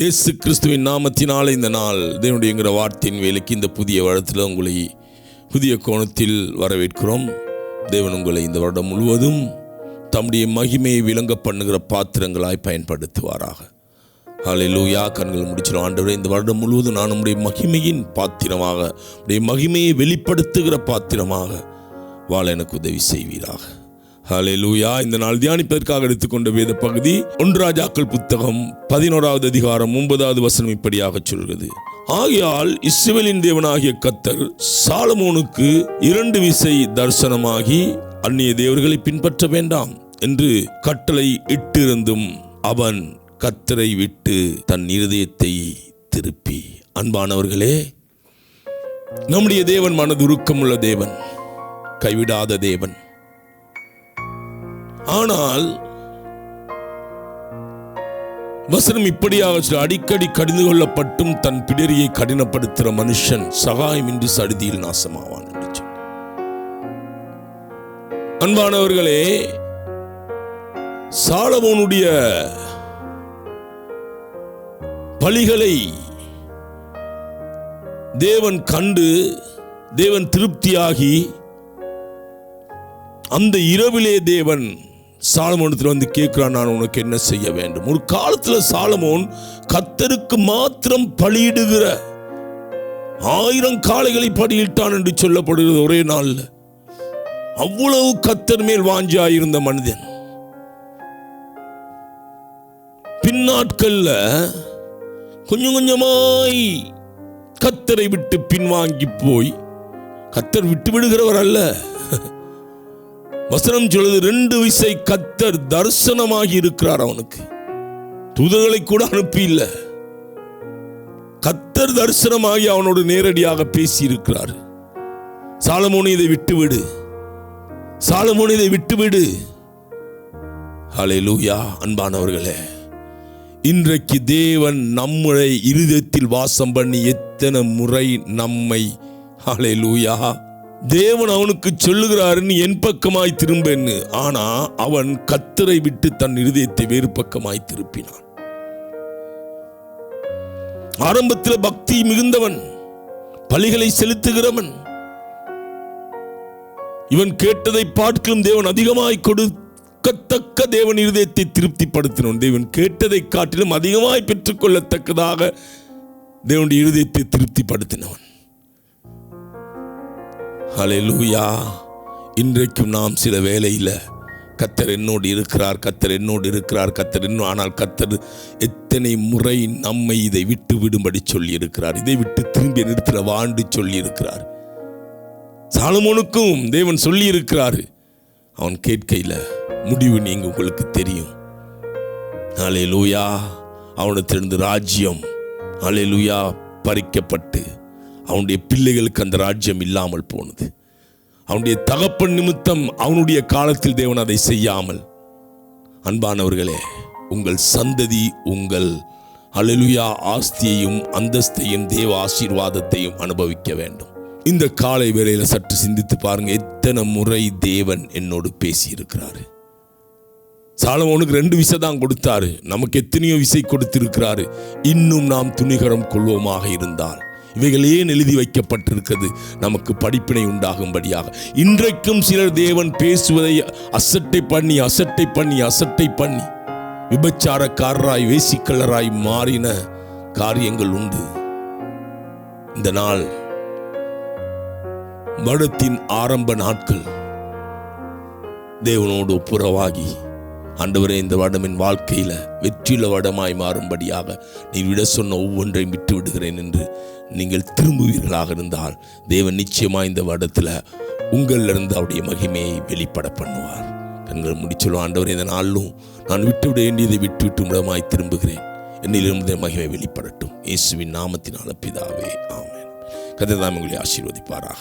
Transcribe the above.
இயேசு கிறிஸ்துவின் நாமத்தினால் இந்த நாள் தேவனுடைய வார்த்தையின் வேலைக்கு இந்த புதிய வருடத்தில் உங்களை புதிய கோணத்தில் வரவேற்கிறோம். தேவன் உங்களை இந்த வருடம் முழுவதும் தம்முடைய மகிமையை விளங்க பண்ணுகிற பாத்திரங்களாய் பயன்படுத்துவாராக. ஹalleluya கண்கள் முடிச்சிடும் ஆண்டவரே இந்த வருடம் முழுவதும் நான் உடைய மகிமையின் பாத்திரமாக உடைய மகிமையை வெளிப்படுத்துகிற பாத்திரமாக வாழ எனக்கு உதவி செய்வீராக. ஹalleluya. இந்த நாள் தியானிப்பதற்காக எடுத்துக்கொண்ட வேத பகுதி ஒன்றாஜாக்கள் புத்தகம் பதினோராவது அதிகாரம் ஒன்பதாவது வசனம் இப்படியாக சொல்கிறது. ஆகையால் இஸ்ரேலின் தேவனாகிய கத்தர் சாலமோனுக்கு இரண்டு விசை தரிசனமாகி அந்நிய தேவர்களை பின்பற்ற வேண்டாம் என்று கட்டளை இட்டிருந்தும் அவன் கத்தரை விட்டு தன் இருதயத்தை திருப்பி. அன்பானவர்களே நம்முடைய தேவன் மனதுருக்கமுள்ள தேவன் கைவிடாத தேவன். ஆனால் வசனம் இப்படியாக அடிக்கடி கடிந்து கொள்ளப்பட்டும் தன் பிடரியை கடினப்படுத்துகிற மனுஷன் சகாயமின்றி சடுதியில் நாசமாவான் என்று அன்பானவர்களே சாலமோனுடைய பலிகளை தேவன் கண்டு தேவன் திருப்தியாகி அந்த இரவிலே தேவன் சாலமோனத்தில் வந்து கேட்கிறான் நான் உனக்கு என்ன செய்ய வேண்டும்? ஒரு காலத்தில் சாலமோன் கத்தருக்கு மாத்திரம் பலியிடுகிற ஆயிரம் காளைகளை பலியிட்டான் என்று சொல்லப்படுகிறது ஒரே நாள்ல. அவ்வளவு கத்தர் மேல் வாஞ்சாயிருந்த மனிதன். பின்னாட்கள்ல கொஞ்சம் கொஞ்சமாய் கத்தரை விட்டு பின்வாங்கி போய் கத்தர் விட்டு விடுகிறவர் அல்ல. வசனம் சொல்லுது ரெண்டு விசை கத்தர் தரிசனமாகி இருக்கிறார் அவனுக்கு. தூதர்களை கூட அனுப்பி இல்லை கத்தர் தரிசனமாகி அவனோடு நேரடியாக பேசி இருக்கிறார் சாலமோனி இதை விட்டுவிடு. சாலமோனி இதை விட்டுவிடு. ஹalleluya அன்பானவர்களே. இன்றைக்கு தேவன் நம்முடைய இருதயத்தில் வாசம் பண்ணி எத்தனை முறை நம்மை ஹalleluya தேவன் அவனுக்கு சொல்லுகிறாருன்னு என் பக்கமாய் திரும்பன்னு. ஆனா அவன் கத்தரை விட்டு தன் இருதயத்தை வேறு பக்கமாய் திருப்பினான். ஆரம்பத்தில் பக்தி மிகுந்தவன் பலிகளை செலுத்துகிறவன். இவன் கேட்டதை பார்க்கலும் தேவன் அதிகமாய் கொடுக்கத்தக்க தேவன் இருதயத்தை திருப்திப்படுத்தினவன் தேவன் கேட்டதை காட்டிலும் அதிகமாய் பெற்றுக்கொள்ளத்தக்கதாக தேவனுடைய இருதயத்தை திருப்திப்படுத்தினவன். ஹalleluya. இன்றைக்கும் நாம் சில வேலையில் கத்தர் என்னோடு இருக்கிறார் கத்தர் என்னோடு இருக்கிறார் கத்தர் இன்னும் ஆனால் கத்தர் எத்தனை முறை நம்மை இதை விட்டு விடும்படி சொல்லியிருக்கிறார். இதை விட்டு திரும்பி நிறுத்தின வாண்டு சொல்லியிருக்கிறார். சாலமோனுக்கும் தேவன் சொல்லியிருக்கிறார். அவன் கேட்கையில் முடிவு நீங்கள் உங்களுக்கு தெரியும். அலே லூயா அவனிடத்திலிருந்து ராஜ்யம் லூயா பறிக்கப்பட்டு அவனுடைய பிள்ளைகளுக்கு அந்த ராஜ்யம் இல்லாமல் போனது. அவனுடைய தகப்பன் நிமித்தம் அவனுடைய காலத்தில் தேவன் அதை செய்யாமல். அன்பானவர்களே உங்கள் சந்ததி உங்கள் அலலுயா ஆஸ்தியையும் அந்தஸ்தையும் தேவ ஆசீர்வாதத்தையும் அனுபவிக்க வேண்டும். இந்த காலை வேளையில் சற்று சிந்தித்து பாருங்க எத்தனை முறை தேவன் என்னோடு பேசியிருக்கிறார். சாலமோனுக்கு ரெண்டு விசை தான் கொடுத்தாரு. நமக்கு எத்தனையோ விசை கொடுத்திருக்கிறாரு. இன்னும் நாம் துணிகரம் கொள்வோமாக இருந்தால். இவைகள் ஏன் எழுதி வைக்கப்பட்டிருக்கிறது? நமக்கு படிப்பினை உண்டாகும்படியாக. இன்றைக்கும் சிலர் தேவன் பேசுவதை அசட்டை பண்ணி அசட்டை பண்ணி அசட்டை பண்ணி விபச்சாரக்காரராய் வேசிக்கலராய் மாறின காரியங்கள் உண்டு. இந்த நாள் வருடத்தின் ஆரம்ப நாட்கள் தேவனோடு புறவாகி ஆண்டவரே இந்த வருடம் என் வாழ்க்கையில வெற்றியுள்ள வருடமாய் மாறும்படியாக நீ விட சொன்ன ஒவ்வொன்றையும் விட்டு விடுகிறேன் என்று நீங்கள் திரும்புவீர்களாக இருந்தால் தேவன் நிச்சயமாக இந்த வருடத்துல உங்களிலிருந்து அவருடைய மகிமையை வெளிப்பட பண்ணுவார். கண்கள் முடிச்சொல்லும் ஆண்டவர் இந்த நாளிலும் நான் விட்டுவிட வேண்டியதை விட்டு விட்டு விடமாய் திரும்புகிறேன். என்னிலிருந்து மகிமை வெளிப்படட்டும். இயேசுவின் நாமத்தினால பிதாவே ஆமேன். கதை தான் உங்களை ஆசீர்வதிப்பாராக.